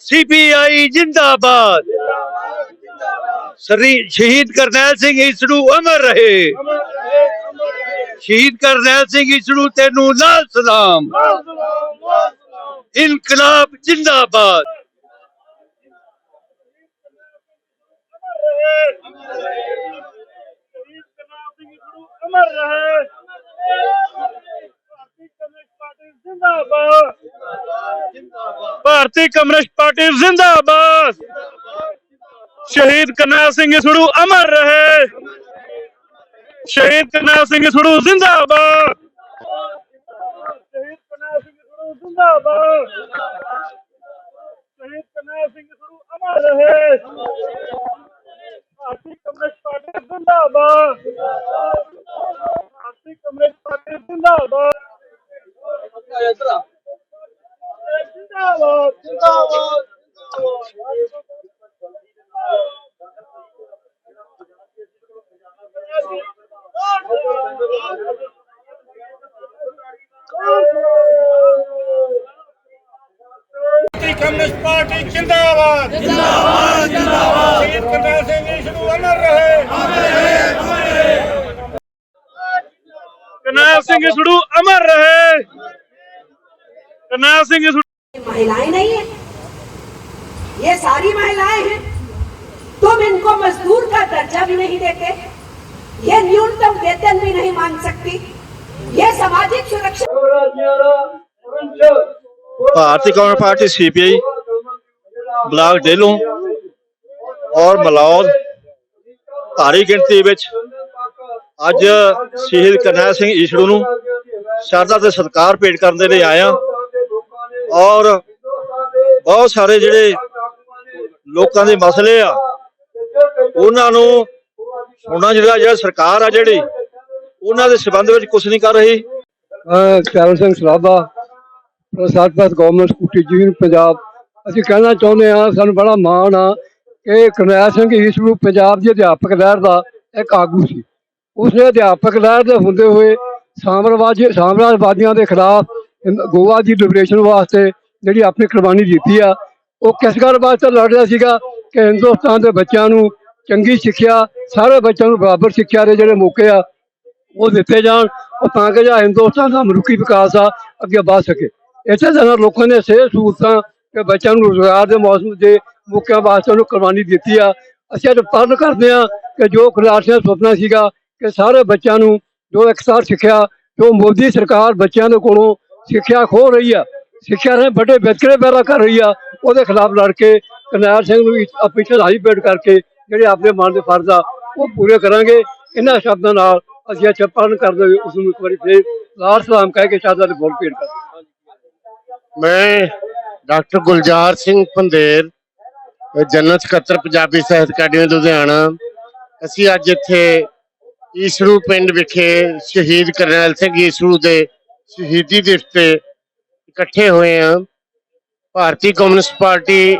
CPI ਜਿੰਦਾਬਾਦ ਸਰੀ ਸ਼ਹੀਦ ਕਰਨੈਲ ਸਿੰਘ ਇਸਰੂ ਅਮਰ ਰਹੇ ਸ਼ਹੀਦ ਕਰਨੈਲ ਸਿੰਘ ਇਸਰੂ ਤੈਨੂੰ ਲਾਲ ਸਲਾਮ ਇਨਕਲਾਬ ਜਿੰਦਾਬਾਦ ਅਮਰ ਰਹੇ ਭਾਰਤੀ ਕਮਿਊਨਿਸਟ ਪਾਰਟੀ ਜ਼ਿੰਦਾਬਾਦ ਭਾਰਤੀ ਕਮਿਊਨਿਸਟ ਪਾਰਟੀ ਜ਼ਿੰਦਾਬਾਦ। ਸ਼ਹੀਦ ਕਰਨੈਲ ਸਿੰਘ ਸੜੂ ਅਮਰ ਰਹੇ। ਸ਼ਹੀਦ ਕਰਨੈਲ ਸਿੰਘ ਸੜੂ ਜ਼ਿੰਦਾਬਾਦ। ਸ਼ਹੀਦ ਕਰਨੈਲ ਸਿੰਘ ਸੜੂ ਜ਼ਿੰਦਾਬਾਦ। ਸ਼ਹੀਦ ਕਰਨੈਲ ਸਿੰਘ ਸੜੂ ਅਮਰ ਰਹੇ। ਜਿੰਦਾਬਾਦ ਜਿੰਦਾਬਾਦ ਜਿੰਦਾਬਾਦ ਸ਼ਹੀਦ ਕਰਨੈਲ ਸਿੰਘ ਜੀ ਨੂੰ ਅਮਰ ਰਹੇ ਅਮਰ ਰਹੇ ਅਮਰ ਰਹੇ ਕਰਨੈਲ ਸਿੰਘ ਸੜੂ ਅਮਰ ਰਹੇ ਕਰਨੈਲ ਸਿੰਘ ਸੜੂ महिलाएं नहीं है ये सारी महिलाएं हैं तुम इनको मजदूर का दर्जा भी नहीं देते ये न्यूनतम वेतन भी नहीं मांग सकती ये सामाजिक सुरक्षा ਭਾਰਤੀ communist party CPI block Dehlon ਔਰ ਮਲੌਦ ਭਾਰੀ ਗਿਣਤੀ ਵਿੱਚ ਅੱਜ ਸ਼ਹੀਦ ਕਰਨੈਲ ਸਿੰਘ ਈਸ਼ੜੂ ਨੂੰ ਸ਼ਰਧਾ ਤੇ ਸਤਿਕਾਰ ਭੇਟ ਕਰਨ ਦੇ ਲਈ ਆਇਆ। ਔਰ ਬਹੁਤ ਸਾਰੇ ਜਿਹੜੇ ਲੋਕਾਂ ਦੇ ਮਸਲੇ ਆ, ਉਹਨਾਂ ਨੂੰ ਸੁਣਨਾ ਜਿਹੜਾ ਜਿਹੜਾ ਸਰਕਾਰ ਆ ਜਿਹੜੀ, ਉਹਨਾਂ ਦੇ ਸਬੰਧ ਵਿੱਚ ਕੁਝ ਨਹੀਂ ਕਰ ਰਹੀ। ਅਹ ਸਿੰਘ ਸਲਾਬਾ ਪ੍ਰਸਾਦਪਤ ਗਵਰਨਮੈਂਟ ਸਕੂਟੀ ਜੀਨ ਪੰਜਾਬ ਅਸੀਂ ਕਹਿਣਾ ਚਾਹੁੰਦੇ ਹਾਂ, ਸਾਨੂੰ ਬੜਾ ਮਾਣ ਆ। ਕਿ ਕਰਨੈਲ ਸਿੰਘ ਈਸਰੂ ਪੰਜਾਬ ਦੇ ਅਧਿਆਪਕ ਲਹਿਰ ਦਾ ਇੱਕ ਆਗੂ ਸੀ। ਉਸਨੇ ਅਧਿਆਪਕ ਲਹਿਰ ਦੇ ਹੁੰਦੇ ਹੋਏ ਸਾਮਰਾਜ ਸਾਮਰਾਜਵਾਦੀਆਂ ਦੇ ਖਿਲਾਫ ਗੋਆ ਦੀ ਲਿਬਰੇਸ਼ਨ ਵਾਸਤੇ ਜਿਹੜੀ ਆਪਣੀ ਕੁਰਬਾਨੀ ਦਿੱਤੀ ਆ, ਉਹ ਕਿਸ ਗੱਲ ਵਾਸਤੇ ਲੜ ਰਿਹਾ ਸੀਗਾ ਕਿ ਹਿੰਦੁਸਤਾਨ ਦੇ ਬੱਚਿਆਂ ਨੂੰ ਚੰਗੀ ਸਿੱਖਿਆ, ਸਾਰੇ ਬੱਚਿਆਂ ਨੂੰ ਬਰਾਬਰ ਸਿੱਖਿਆ ਦੇ ਜਿਹੜੇ ਮੌਕੇ ਆ, ਉਹ ਦਿੱਤੇ ਜਾਣ, ਉਹ ਤਾਂ ਕਿ ਜਿਹੜਾ ਹਿੰਦੁਸਤਾਨ ਦਾ ਮਨੁੱਖੀ ਵਿਕਾਸ ਆ, ਅੱਗੇ ਵਧ ਸਕੇ। ਇਸੇ ਤਰ੍ਹਾਂ ਲੋਕਾਂ ਨੇ ਸਿਹਤ ਸਹੂਲਤਾਂ ਕਿ ਬੱਚਿਆਂ ਨੂੰ ਰੋਜ਼ਗਾਰ ਦੇ ਮੌਸਮ ਦੇ ਮੌਕਿਆਂ ਵਾਸਤੇ ਉਹਨੂੰ ਕੁਰਬਾਨੀ ਦਿੱਤੀ ਆ। ਅਸੀਂ ਅੱਜ ਪਾਲਣ ਕਰਦੇ ਆ ਕਿ ਜੋ ਖਿਲਾੜੀਆਂ ਸਿੰਘ ਸੁਪਨਾ ਸੀਗਾ ਕਿ ਸਾਰੇ ਬੱਚਿਆਂ ਨੂੰ ਜੋ ਇਕਸਾਰ ਸਿੱਖਿਆ, ਜੋ ਮੋਦੀ ਸਰਕਾਰ ਬੱਚਿਆਂ ਦੇ ਕੋਲੋਂ ਸਿੱਖਿਆ ਖੋ ਰਹੀ ਆ, ਸਿੱਖਿਆ ਦੇ ਵੱਡੇ ਵਿਤਕਰੇ ਪੈਦਾ ਕਰ ਰਹੀ ਆ, ਉਹਦੇ ਖਿਲਾਫ ਲੜ ਕੇ ਕਰਨੈਲ ਸਿੰਘ ਨੂੰ ਵੀ ਆਪਣੀ ਚੜ੍ਹਾਈ ਪੇਟ ਕਰਕੇ ਜਿਹੜੇ ਆਪਣੇ ਮਨ ਦੇ ਫਰਜ਼ ਆ, ਉਹ ਪੂਰੇ ਕਰਾਂਗੇ। ਇਹਨਾਂ ਸ਼ਬਦਾਂ ਨਾਲ ਅਸੀਂ ਅੱਛਾ ਪਾਲਣ ਕਰਦੇ ਹੋਏ ਉਸ ਨੂੰ ਇੱਕ ਵਾਰੀ ਫੇਰ ਲਾਰ ਸਲਾਮ ਕਹਿ ਕੇ ਸ਼ਾਦਾ ਦੇ ਬੋਲ ਭੇਟ ਕਰਦੇ ਮੈਂ ਡਾਕਟਰ ਗੁਲਜ਼ਾਰ ਸਿੰਘ ਪੰਦੇਰ ਜਨਰਲ ਸਕੱਤਰ ਪੰਜਾਬੀ ਸਾਹਿਤ ਅਕੈਡਮੀ, ਲੁਧਿਆਣਾ। ਅਸੀਂ ਅੱਜ ਇੱਥੇ ਈਸਰੂ ਪਿੰਡ ਵਿਖੇ ਸ਼ਹੀਦ ਕਰਨੈਲ ਸਿੰਘ ਈਸਰੂ ਦੇ ਸ਼ਹੀਦੀ ਦਿਵਸ ਤੇ ਇਕੱਠੇ ਹੋਏ ਹਾਂ। ਭਾਰਤੀ ਕਮਿਊਨਿਸਟ ਪਾਰਟੀ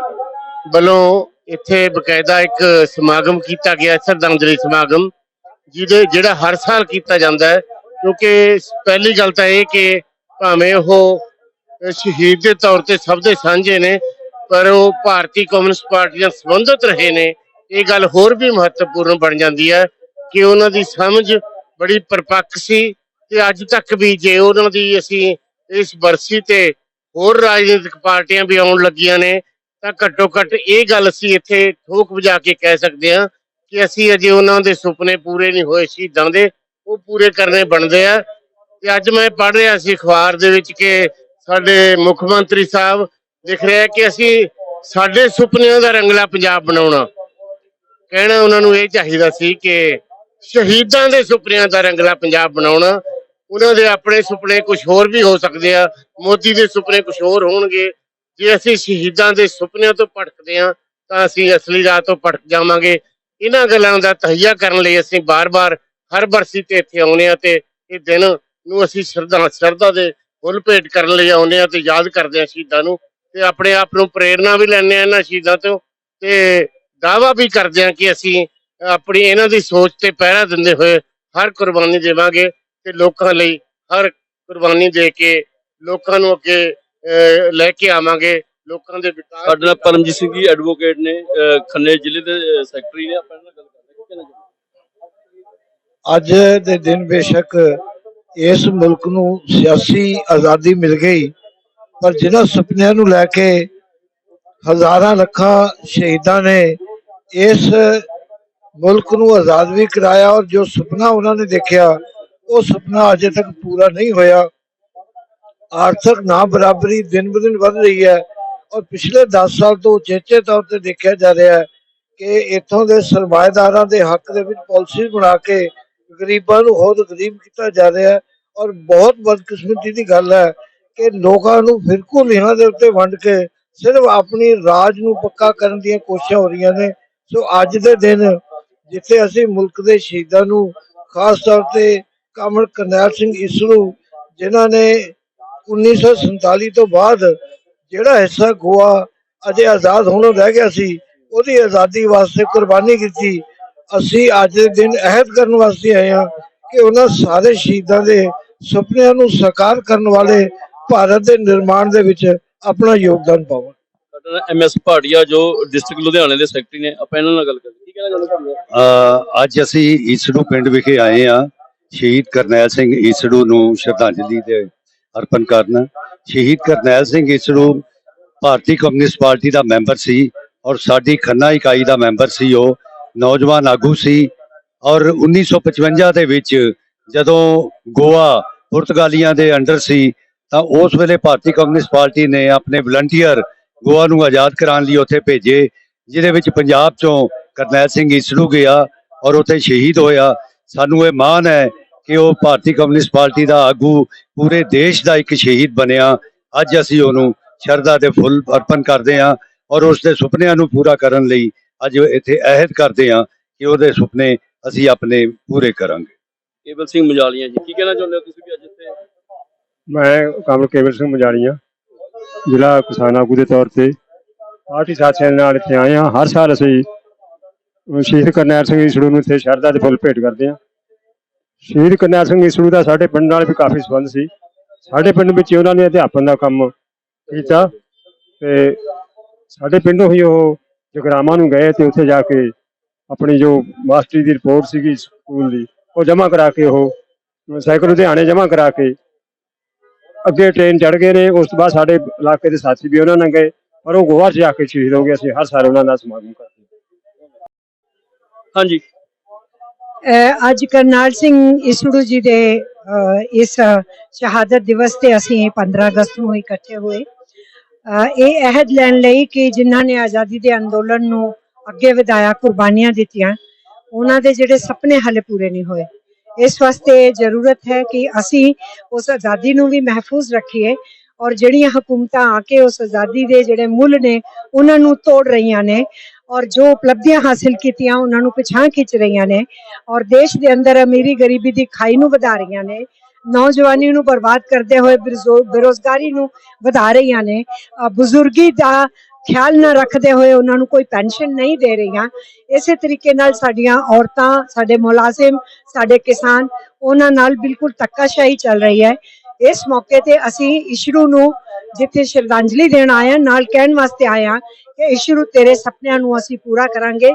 ਵੱਲੋਂ ਇੱਥੇ ਬਕਾਇਦਾ ਇੱਕ ਸਮਾਗਮ ਕੀਤਾ ਗਿਆ ਸ਼ਰਧਾਂਜਲੀ ਸਮਾਗਮ, ਜਿਹਦੇ ਜਿਹੜਾ ਹਰ ਸਾਲ ਕੀਤਾ ਜਾਂਦਾ ਹੈ। ਕਿਉਂਕਿ ਪਹਿਲੀ ਗੱਲ ਤਾਂ ਇਹ ਕਿ ਭਾਵੇਂ ਉਹ ਸ਼ਹੀਦ ਦੇ ਤੌਰ ਤੇ ਸਭ ਦੇ ਸਾਂਝੇ ਨੇ, ਪਰ ਉਹ ਭਾਰਤੀ ਕਮਿਊਨਿਸਟ ਪਾਰਟੀ ਨਾਲ ਸੰਬੰਧਿਤ ਰਹੇ ਨੇ। ਇਹ ਗੱਲ ਹੋਰ ਵੀ ਮਹੱਤਵਪੂਰਨ ਬਣ ਜਾਂਦੀ ਹੈ ਕਿ ਉਹਨਾਂ ਦੀ ਸਮਝ ਬੜੀ ਪਰਪੱਕ ਸੀ ਤੇ ਅੱਜ ਤੱਕ ਵੀ ਜੇ ਉਹਨਾਂ ਦੀ ਅਸੀਂ ਇਸ ਬਰਸੀ ਤੇ ਹੋਰ ਰਾਜਨੀਤਿਕ ਪਾਰਟੀਆਂ ਵੀ ਆਉਣ ਲੱਗੀਆਂ ਨੇ, ਤਾਂ ਘੱਟੋ ਘੱਟ ਇਹ ਗੱਲ ਅਸੀਂ ਇੱਥੇ ਠੋਕ ਵਜਾ ਕੇ ਕਹਿ ਸਕਦੇ ਹਾਂ ਕਿ ਅਸੀਂ ਅਜੇ ਉਹਨਾਂ ਦੇ ਸੁਪਨੇ ਪੂਰੇ ਨਹੀਂ ਹੋਏ ਸ਼ਹੀਦਾਂ ਦੇ, ਉਹ ਪੂਰੇ ਕਰਨੇ ਬਣਦੇ ਆ। ਤੇ ਅੱਜ ਮੈਂ ਪੜ੍ਹ ਰਿਹਾ ਸੀ ਅਖਬਾਰ ਦੇ ਵਿੱਚ ਕਿ ਸਾਡੇ ਮੁੱਖ ਮੰਤਰੀ ਸਾਹਿਬ ਲਿਖ ਰਿਹਾ ਕਿ ਅਸੀਂ ਸਾਡੇ ਸੁਪਨਿਆਂ ਦਾ ਰੰਗਲਾ ਪੰਜਾਬ ਬਣਾਉਣਾ। ਕਹਿਣਾ ਉਹਨਾਂ ਨੂੰ ਇਹ ਚਾਹੀਦਾ ਸੀ ਕਿ ਸ਼ਹੀਦਾਂ ਦੇ ਸੁਪਨਿਆਂ ਦਾ ਰੰਗਲਾ ਪੰਜਾਬ ਬਣਾਉਣਾ। ਉਹਨਾਂ ਦੇ ਆਪਣੇ ਸੁਪਨੇ ਕੁਝ ਹੋਰ ਵੀ ਹੋ ਸਕਦੇ ਆ। ਮੋਦੀ ਦੇ ਸੁਪਨੇ ਕੁਝ ਹੋਰ ਹੋਣਗੇ। ਜੇ ਅਸੀਂ ਸ਼ਹੀਦਾਂ ਦੇ ਸੁਪਨਿਆਂ ਤੋਂ ਭਟਕਦੇ ਆ, ਤਾਂ ਅਸੀਂ ਅਸਲੀ ਰਾਹ ਤੋਂ ਭਟਕ ਜਾਵਾਂਗੇ। ਇਹਨਾਂ ਗੱਲਾਂ ਦਾ ਤਹਈਆ ਕਰਨ ਲਈ ਅਸੀਂ ਬਾਰ-ਬਾਰ ਹਰ ਬਰਸੀ ਤੇ ਇੱਥੇ ਆਉਨੇ ਆ ਤੇ ਇਹ ਦਿਨ ਨੂੰ ਅਸੀਂ ਸ਼ਰਧਾ ਸ਼ਰਧਾ ਦੇ ਫੁੱਲ ਭੇਟ ਕਰਨ ਲਈ ਆਉਂਦੇ ਆ ਤੇ ਯਾਦ ਕਰਦੇ ਆ ਸ਼ਹੀਦਾਂ ਨੂੰ ਤੇ ਆਪਣੇ ਆਪ ਨੂੰ ਪ੍ਰੇਰਣਾ ਵੀ ਲੈਂਦੇ ਆ ਇਹਨਾਂ ਸ਼ਹੀਦਾਂ ਤੋਂ ਤੇ ਦਾਵਾ ਵੀ ਕਰਦੇ ਆ ਕਿ ਅਸੀਂ ਆਪਣੀ ਇਹਨਾਂ ਦੀ ਸੋਚ ਤੇ ਪਹਿਰਾ ਦਿੰਦੇ ਹੋਏ ਹਰ ਕੁਰਬਾਨੀ ਦੇਵਾਂਗੇ ਤੇ ਲੋਕਾਂ ਲਈ ਹਰ ਕੁਰਬਾਨੀ ਦੇ ਕੇ ਲੋਕਾਂ ਨੂੰ ਅੱਗੇ ਲੈ ਕੇ ਆਵਾਂਗੇ ਲੋਕਾਂ ਦੇ ਵਿਕਾਸ ਸਾਡੇ ਨਾਲ ਪਰਮਜੀਤ ਸਿੰਘ ਜੀ ਐਡਵੋਕੇਟ ਨੇ ਖੰਨੇ ਜ਼ਿਲ੍ਹੇ ਦੇ ਸੈਕਟਰੀ ਨੇ ਆਪਾਂ ਨਾਲ ਗੱਲ ਕਰਦੇ ਅੱਜ ਦੇ ਦਿਨ ਬੇਸ਼ੱਕ ਇਸ ਮੁਲਕ ਨੂੰ ਸਿਆਸੀ ਆਜ਼ਾਦੀ ਮਿਲ ਗਈ, ਪਰ ਜਿਹਨਾਂ ਸੁਪਨਿਆਂ ਨੂੰ ਲੈ ਕੇ ਹਜ਼ਾਰਾਂ ਲੱਖਾਂ ਸ਼ਹੀਦਾਂ ਨੇ ਇਸ ਮੁਲਕ ਨੂੰ ਆਜ਼ਾਦ ਵੀ ਕਰਾਇਆ ਔਰ ਜੋ ਸੁਪਨਾ ਉਹਨਾਂ ਨੇ ਦੇਖਿਆ, ਉਹ ਸੁਪਨਾ ਅਜੇ ਤੱਕ ਪੂਰਾ ਨਹੀਂ ਹੋਇਆ। ਆਰਥਿਕ ਨਾ ਬਰਾਬਰੀ ਦਿਨ ਬ ਦਿਨ ਵੱਧ ਰਹੀ ਹੈ ਔਰ ਪਿਛਲੇ 10 ਸਾਲ ਤੋਂ ਉਚੇਚੇ ਤੌਰ ਤੇ ਦੇਖਿਆ ਜਾ ਰਿਹਾ ਹੈ ਕਿ ਇੱਥੋਂ ਦੇ ਸਰਮਾਏਦਾਰਾਂ ਦੇ ਹੱਕ ਦੇ ਵਿੱਚ ਪਾਲਿਸੀ ਬਣਾ ਕੇ ਗਰੀਬਾਂ ਨੂੰ ਹੋਰ ਗਰੀਬ ਕੀਤਾ ਜਾ ਰਿਹਾ ਹੈ ਔਰ ਬਹੁਤ ਬਦਕਿਸਮਤੀ ਦੀ ਗੱਲ ਹੈ ਕਿ ਲੋਕਾਂ ਨੂੰ ਫਿਰਕੂ ਲਿਹਾਂ ਦੇ ਉੱਤੇ ਵੰਡ ਕੇ ਸਿਰਫ ਆਪਣੀ ਰਾਜ ਨੂੰ ਪੱਕਾ ਕਰਨ ਦੀਆਂ ਕੋਸ਼ਿਸ਼ਾਂ ਹੋ ਰਹੀਆਂ ਨੇ। ਸੋ ਅੱਜ ਦੇ ਦਿਨ ਜਿੱਥੇ ਅਸੀਂ ਮੁਲਕ ਦੇ ਸ਼ਹੀਦਾਂ ਨੂੰ ਖਾਸ ਤੌਰ ਤੇ ਕਾਮਲ ਕਰਨੈਲ ਸਿੰਘ ਇਸਰੂ, ਜਿਨ੍ਹਾਂ ਨੇ 1947 ਤੋਂ ਬਾਅਦ ਜਿਹੜਾ ਹਿੱਸਾ ਗੋਆ ਅਜੇ ਆਜ਼ਾਦ ਹੋਣੋਂ ਰਹਿ ਗਿਆ ਸੀ, ਉਹਦੀ ਆਜ਼ਾਦੀ ਵਾਸਤੇ ਕੁਰਬਾਨੀ ਕੀਤੀ ਅਸੀਂ ਅੱਜ ਦੇ ਦਿਨ ਅਹਿਦ ਕਰਨ ਵਾਸਤੇ ਆਏ ਹਾਂ ਕਿ ਉਹਨਾਂ ਸਾਰੇ ਸ਼ਹੀਦਾਂ ਦੇ ਸੁਪਨਿਆਂ ਨੂੰ ਸਾਕਾਰ ਕਰਨ ਵਾਲੇ ਭਾਰਤ ਦੇ ਨਿਰਮਾਣ ਦੇ ਵਿੱਚ ਆਪਣਾ ਯੋਗਦਾਨ ਪਾਵਣ ਸਾਡੇ ਐਮਐਸ ਭਾਟੀਆ ਜੋ ਡਿਸਟ੍ਰਿਕਟ ਲੁਧਿਆਣੇ ਦੇ ਸੈਕਟਰੀ ਨੇ ਆਪਾਂ ਇਹਨਾਂ ਨਾਲ ਗੱਲ ਕਰਦੇ ਹਾਂ। ਕੀ ਕਹਿਣਾ ਚਾਹੁੰਦੇ ਹੋ? ਅ, ਅੱਜ ਅਸੀਂ ਈਸੜੂ ਪਿੰਡ ਵਿਖੇ ਆਏ ਆ ਸ਼ਹੀਦ ਕਰਨੈਲ ਸਿੰਘ ਈਸੜੂ ਨੂੰ ਸ਼ਰਧਾਂਜਲੀ ਦੇ ਅਰਪਣ ਕਰਨ। ਸ਼ਹੀਦ ਕਰਨੈਲ ਸਿੰਘ ਈਸੜੂ ਭਾਰਤੀ ਕਮਿਊਨਿਸਟ ਪਾਰਟੀ ਦਾ ਮੈਂਬਰ ਸੀ ਔਰ ਸਾਡੀ ਖੰਨਾ ਇਕਾਈ ਦਾ ਮੈਂਬਰ ਸੀ ਉਹ। ਨੌਜਵਾਨ ਆਗੂ ਸੀ ਔਰ 1955 ਦੇ ਵਿੱਚ ਜਦੋਂ ਗੋਆ, ਪੁਰਤਗਾਲੀਆਂ ਦੇ ਅੰਡਰ ਸੀ, ਤਾਂ ਉਸ ਵੇਲੇ ਭਾਰਤੀ ਕਮਿਊਨਿਸਟ ਪਾਰਟੀ ਨੇ ਆਪਣੇ ਵਲੰਟੀਅਰ ਗੋਆ ਨੂੰ ਆਜ਼ਾਦ ਕਰਾਉਣ ਲਈ ਉੱਥੇ ਭੇਜੇ, ਜਿਹਦੇ ਵਿੱਚ ਪੰਜਾਬ ਚੋਂ ਕਰਨੈਲ ਸਿੰਘ ਈਸੜੂ ਗਿਆ ਔਰ ਉੱਥੇ ਸ਼ਹੀਦ ਹੋਇਆ। ਸਾਨੂੰ ਇਹ ਮਾਣ ਹੈ ਕਿ ਉਹ ਭਾਰਤੀ ਕਮਿਊਨਿਸਟ ਪਾਰਟੀ ਦਾ ਆਗੂ ਪੂਰੇ ਦੇਸ਼ ਦਾ ਇੱਕ ਸ਼ਹੀਦ ਬਣਿਆ। ਅੱਜ ਅਸੀਂ ਉਹਨੂੰ ਸ਼ਰਧਾ ਦੇ ਫੁੱਲ ਅਰਪਣ ਕਰਦੇ ਹਾਂ ਔਰ ਉਸ ਦੇ ਸੁਪਨਿਆਂ ਨੂੰ ਪੂਰਾ ਕਰਨ ਲਈ ਅੱਜ ਇੱਥੇ ਅਹਿਦ ਕਰਦੇ ਹਾਂ ਕਿ ਉਹਦੇ ਸੁਪਨੇ ਅਸੀਂ ਆਪਣੇ ਪੂਰੇ ਕਰਾਂਗੇ। ਕੇਵਲ ਸਿੰਘ ਮਜਾਲੀਆਂ ਜੀ ਕੀ ਕਹਿਣਾ ਚਾਹੁੰਦੇ ਹੋ ਤੁਸੀਂ ਵੀ ਅੱਜ ਇੱਥੇ? ਮੈਂ ਕਮਲ ਕੇਵਲ ਸਿੰਘ ਮਜਾਲੀਆ ਜ਼ਿਲ੍ਹਾ ਕਿਸਾਨ ਆਗੂ ਦੇ ਤੌਰ ਤੇ ਪਾਰਟੀ ਸਾਥੀਆਂ ਦੇ ਨਾਲ ਇੱਥੇ ਆਏ ਹਾਂ। ਹਰ ਸਾਲ ਅਸੀਂ ਸ਼ਹੀਦ ਕਰਨੈਲ ਸਿੰਘ ਈਸੜੂ ਨੂੰ ਇੱਥੇ ਸ਼ਰਧਾ ਦੇ ਫੁੱਲ ਭੇਟ ਕਰਦੇ ਹਾਂ। ਸ਼ਹੀਦ ਕਰਨੈਲ ਸਿੰਘ ਈਸੜੂ ਦਾ ਸਾਡੇ ਪਿੰਡ ਨਾਲ ਵੀ ਕਾਫੀ ਸੰਬੰਧ ਸੀ। ਸਾਡੇ ਪਿੰਡ ਵਿੱਚ ਹੀ ਉਹਨਾਂ ਨੇ ਅਧਿਆਪਨ ਦਾ ਕੰਮ ਕੀਤਾ ਤੇ ਸਾਡੇ ਪਿੰਡੋਂ ਹੀ ਉਹ ਜਗਰਾਵਾਂ ਨੂੰ ਗਏ ਤੇ ਉੱਥੇ ਜਾ ਕੇ ਆਪਣੀ ਜੋ ਮਾਸਟਰੀ ਦੀ ਰਿਪੋਰਟ ਸੀਗੀ ਸਕੂਲ ਦੀ, ਉਹ ਜਮ੍ਹਾਂ ਕਰਾ ਕੇ ਉਹ ਸਾਈਕਲ ਲੁਧਿਆਣੇ ਜਮ੍ਹਾਂ ਕਰਾ ਕੇ ਅੱਗੇ ਟ੍ਰੇਨ ਚੜ ਗਏ ਨੇ, ਉਸ ਤੋਂ ਬਾਅਦ ਸਾਡੇ ਇਲਾਕੇ ਦੇ ਸਾਥੀ ਵੀ ਉਹਨਾਂ ਨਾਲ ਗਏ, ਪਰ ਉਹ ਗੋਆ 'ਚ ਜਾ ਕੇ ਸ਼ਹੀਦ ਹੋ ਗਏ, ਅਸੀਂ ਹਰ ਸਾਲ ਉਹਨਾਂ ਦਾ ਸਮਾਗਮ ਕਰਦੇ ਹਾਂਜੀ। ਅੱਜ ਕਰਨਾਲ ਸਿੰਘ ਇਸੜੂ ਜੀ ਦੇ ਇਸ ਸ਼ਹਾਦਤ ਦਿਵਸ ਤੇ ਅਸੀਂ 15 ਅਗਸਤ ਨੂੰ ਇਕੱਠੇ ਹੋਏ। ਇਹ ਅਹਿਦ ਲੈਣ ਲਈ ਕਿ ਜਿਨ੍ਹਾਂ ਨੇ ਆਜ਼ਾਦੀ ਦੇ ਅੰਦੋਲਨ ਨੂੰ ਅੱਗੇ ਵਧਾਇਆ, ਕੁਰਬਾਨੀਆਂ ਦਿੱਤੀਆਂ, ਉਹਨਾਂ ਦੇ ਜਿਹੜੇ ਸੁਪਨੇ ਹਲੇ ਪੂਰੇ ਨਹੀਂ ਹੋਏ। ਇਸ ਵਾਸਤੇ ਜ਼ਰੂਰਤ ਹੈ ਕਿ ਅਸੀਂ ਉਸ ਆਜ਼ਾਦੀ ਨੂੰ ਵੀ ਮਹਿਫੂਜ਼ ਰੱਖੀਏ ਔਰ ਜਿਹੜੀਆਂ ਹਕੂਮਤਾਂ ਆ ਕੇ ਉਸ ਆਜ਼ਾਦੀ ਦੇ ਜਿਹੜੇ ਮੁੱਲ ਨੇ, ਉਹਨਾਂ ਨੂੰ ਤੋੜ ਰਹੀਆਂ ਨੇ ਔਰ ਜੋ ਉਪਲਬਧੀਆਂ ਹਾਸਿਲ ਕੀਤੀਆਂ, ਉਹਨਾਂ ਨੂੰ ਪਿਛਾਂ ਖਿੱਚ ਰਹੀਆਂ ਨੇ ਔਰ ਦੇਸ਼ ਦੇ ਅੰਦਰ ਅਮੀਰੀ ਗਰੀਬੀ ਦੀ ਖਾਈ ਨੂੰ ਵਧਾ ਰਹੀਆਂ ਨੇ। ਨੌਜਵਾਨੀ ਨੂੰ ਬਰਬਾਦ ਕਰਦੇ ਹੋਏ ਬੇਰੁਜ਼ੋ- ਨੂੰ ਵਧਾ ਰਹੀਆਂ ਨੇ। ਬਜ਼ੁਰਗੀ ਦਾ ਖਿਆਲ ਨਾ ਰੱਖਦੇ ਹੋਏ ਉਹਨਾਂ ਨੂੰ ਕੋਈ ਪੈਨਸ਼ਨ ਨਹੀਂ ਦੇ ਰਹੀਆਂ। ਇਸੇ ਤਰੀਕੇ ਨਾਲ ਸਾਡੀਆਂ ਔਰਤਾਂ, ਸਾਡੇ ਮੁਲਾਜ਼ਮ, ਸਾਡੇ ਕਿਸਾਨ, ਉਹਨਾਂ ਨਾਲ ਬਿਲਕੁਲ ਧੱਕਾਸ਼ਾਹੀ ਚੱਲ ਰਹੀ ਹੈ। ਇਸ ਮੌਕੇ ਤੇ ਅਸੀਂ ਇਸ਼ਰੂ ਨੂੰ ਜਿੱਥੇ ਸ਼ਰਧਾਂਜਲੀ ਦੇਣ ਆਏ ਹਾਂ, ਨਾਲ ਕਹਿਣ ਵਾਸਤੇ ਆਏ ਹਾਂ ਕਿ ਇਸ਼ਰੂ ਤੇਰੇ ਸੁਪਨਿਆਂ ਨੂੰ ਅਸੀਂ ਪੂਰਾ ਕਰਾਂਗੇ।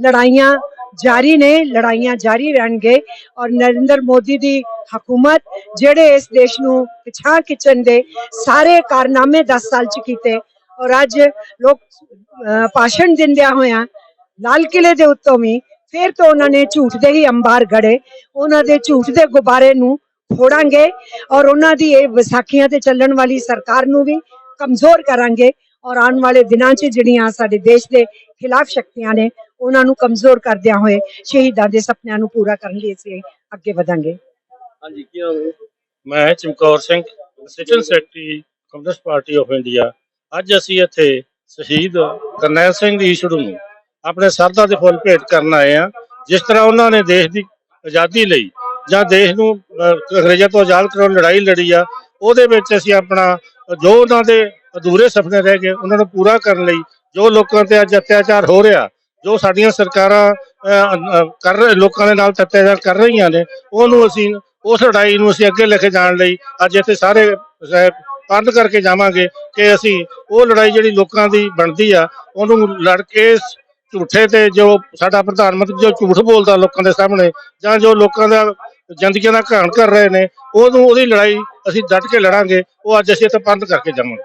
ਲੜਾਈਆਂ ਜਾਰੀ ਨੇ, ਲੜਾਈਆਂ ਜਾਰੀ ਰਹਿਣਗੇ ਔਰ ਨਰਿੰਦਰ ਮੋਦੀ ਦੀ ਹਕੂਮਤ, ਜਿਹੜੇ ਇਸ ਦੇਸ਼ ਨੂੰ ਪਿਛਾਂ ਖਿੱਚਣ ਦੇ ਸਾਰੇ ਕਾਰਨਾਮੇ 10 ਸਾਲ ਚ ਕੀਤੇ ਔਰ ਅੱਜ ਲੋਕ ਭਾਸ਼ਣ ਦਿੰਦਿਆਂ ਹੋਇਆਂ ਲਾਲ ਕਿਲੇ ਦੇ ਉੱਤੋਂ ਵੀ ਫਿਰ ਤੋਂ ਉਹਨਾਂ ਨੇ ਝੂਠ ਦੇ ਹੀ ਅੰਬਾਰ ਗੜੇ ਉਹਨਾਂ ਦੇ ਝੂਠ ਦੇ ਗੁਬਾਰੇ ਨੂੰ ਫੋੜਾਂਗੇ ਔਰ ਉਹਨਾਂ ਦੀ ਇਹ ਵਿਸਾਖੀਆਂ ਤੇ ਚੱਲਣ ਵਾਲੀ ਸਰਕਾਰ ਨੂੰ ਵੀ ਕਮਜ਼ੋਰ ਕਰਾਂਗੇ ਔਰ ਆਉਣ ਵਾਲੇ ਦਿਨਾਂ 'ਚ ਜਿਹੜੀਆਂ ਸਾਡੇ ਦੇਸ਼ ਦੇ ਖਿਲਾਫ ਸ਼ਕਤੀਆਂ ਨੇ ਉਹਨਾਂ ਨੂੰ ਕਮਜ਼ੋਰ ਕਰਦਿਆਂ ਹੋਏ ਸ਼ਹੀਦਾਂ ਦੇ ਸੁਪਨਿਆਂ ਨੂੰ ਪੂਰਾ ਕਰਨ ਲਈ ਅਸੀਂ ਅੱਗੇ ਵਧਾਂਗੇ। ਹਾਂਜੀ, ਕੀ ਨਾਮ ਮੈਂ Chamkaur Singh assistant secretary communist party of India ਅੱਜ ਅਸੀਂ ਇੱਥੇ ਸ਼ਹੀਦ ਕਰਨੈਲ ਸਿੰਘ ਈਸ਼ੜੂ ਨੂੰ ਆਪਣੇ ਸਰਦਾ ਦੇ ਫੁੱਲ ਭੇਟ ਕਰਨ ਆਏ ਆ ਜਿਸ ਤਰ੍ਹਾਂ ਉਹਨਾਂ ਨੇ ਦੇਸ਼ ਦੀ ਆਜ਼ਾਦੀ ਲਈ ਜਾਂ ਦੇਸ਼ ਨੂੰ ਅੰਗਰੇਜ਼ਾਂ ਤੋਂ ਆਜ਼ਾਦ ਕਰਾਉਣ ਲੜਾਈ ਲੜੀ ਆ, ਉਹਦੇ ਵਿੱਚ ਅਸੀਂ ਆਪਣਾ, ਜੋ ਉਹਨਾਂ ਦੇ ਅਧੂਰੇ ਸੁਪਨੇ ਰਹਿ ਗਏ, ਉਹਨਾਂ ਨੂੰ ਪੂਰਾ ਕਰਨ ਲਈ ਜੋ ਲੋਕਾਂ ਤੇ ਅੱਜ ਅਤਿਆਚਾਰ ਹੋ ਰਿਹਾ ਜੋ ਸਾਡੀਆਂ ਸਰਕਾਰਾਂ ਕਰ ਲੋਕਾਂ ਦੇ ਨਾਲ ਅਤਿਆਚਾਰ ਕਰ ਰਹੀਆਂ ਨੇ ਉਹਨੂੰ ਅਸੀਂ ਉਸ ਲੜਾਈ ਨੂੰ ਅਸੀਂ ਅੱਗੇ ਲੈ ਕੇ ਜਾਣ ਲਈ ਅੱਜ ਇੱਥੇ ਸਾਰੇ ਅਹ, ਕਰਕੇ ਜਾਵਾਂਗੇ ਕਿ ਅਸੀਂ ਉਹ ਲੜਾਈ ਜਿਹੜੀ ਲੋਕਾਂ ਦੀ ਬਣਦੀ ਆ ਉਹਨੂੰ ਲੜ ਕੇ ਝੂਠੇ ਤੇ ਜੋ ਸਾਡਾ ਪ੍ਰਧਾਨ ਮੰਤਰੀ ਜੋ ਝੂਠ ਬੋਲਦਾ ਲੋਕਾਂ ਦੇ ਸਾਹਮਣੇ ਜਾਂ ਜੋ ਲੋਕਾਂ ਦਾ ਜ਼ਿੰਦਗੀਆਂ ਦਾ ਘਾਣ ਕਰ ਰਹੇ ਨੇ ਉਹਨੂੰ ਉਹਦੀ ਲੜਾਈ ਅਸੀਂ ਡਟ ਕੇ ਲੜਾਂਗੇ ਉਹ ਅੱਜ ਅਸੀਂ ਇੱਥੇ ਬੰਦ ਕਰਕੇ ਜਾਵਾਂਗੇ।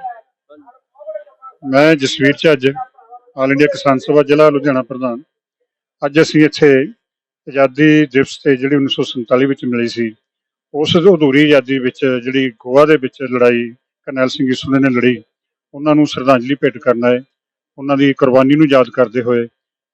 ਮੈਂ ਜਸਵੀਰ ਚੱਜ ਆਲ ਇੰਡੀਆ ਕਿਸਾਨ ਸਭਾ ਜ਼ਿਲ੍ਹਾ ਲੁਧਿਆਣਾ ਪ੍ਰਧਾਨ। ਅੱਜ ਅਸੀਂ ਇੱਥੇ ਆਜ਼ਾਦੀ ਦਿਵਸ ਤੇ ਜਿਹੜੀ 1947 ਵਿੱਚ ਮਿਲੀ ਸੀ, ਉਸ ਅਧੂਰੀ ਆਜ਼ਾਦੀ ਵਿੱਚ ਜਿਹੜੀ ਗੋਆ ਦੇ ਵਿੱਚ ਲੜਾਈ, ਕਰਨੈਲ ਸਿੰਘ ਈਸੂਲੇ ਨੇ ਲੜੀ, ਉਹਨਾਂ ਨੂੰ ਸ਼ਰਧਾਂਜਲੀ ਭੇਟ ਕਰਨਾ ਹੈ ਉਹਨਾਂ ਦੀ ਕੁਰਬਾਨੀ ਨੂੰ ਯਾਦ ਕਰਦੇ ਹੋਏ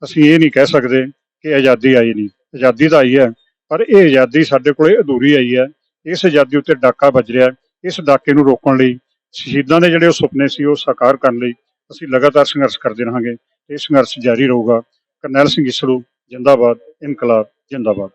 ਅਸੀਂ ਇਹ ਨਹੀਂ ਕਹਿ ਸਕਦੇ ਕਿ ਆਜ਼ਾਦੀ ਆਈ ਨਹੀਂ। ਆਜ਼ਾਦੀ ਤਾਂ ਆਈ ਹੈ, ਪਰ ਇਹ ਆਜ਼ਾਦੀ ਸਾਡੇ ਕੋਲੇ ਅਧੂਰੀ ਆਈ ਹੈ। ਇਸ ਆਜ਼ਾਦੀ ਉੱਤੇ ਡਾਕਾ ਵੱਜ ਰਿਹਾ, ਇਸ ਡਾਕੇ ਨੂੰ ਰੋਕਣ ਲਈ, ਸ਼ਹੀਦਾਂ ਦੇ ਜਿਹੜੇ ਉਹ ਸੁਪਨੇ ਸੀ ਉਹ ਸਾਕਾਰ ਕਰਨ ਲਈ ਅਸੀਂ ਲਗਾਤਾਰ ਸੰਘਰਸ਼ ਕਰਦੇ ਰਹਾਂਗੇ ਇਹ ਸੰਘਰਸ਼ ਜਾਰੀ ਰਹੂਗਾ। ਕਰਨੈਲ ਸਿੰਘ ਈਸੜੂ ਜਿੰਦਾਬਾਦ। ਇਨਕਲਾਬ, ਜਿੰਦਾਬਾਦ।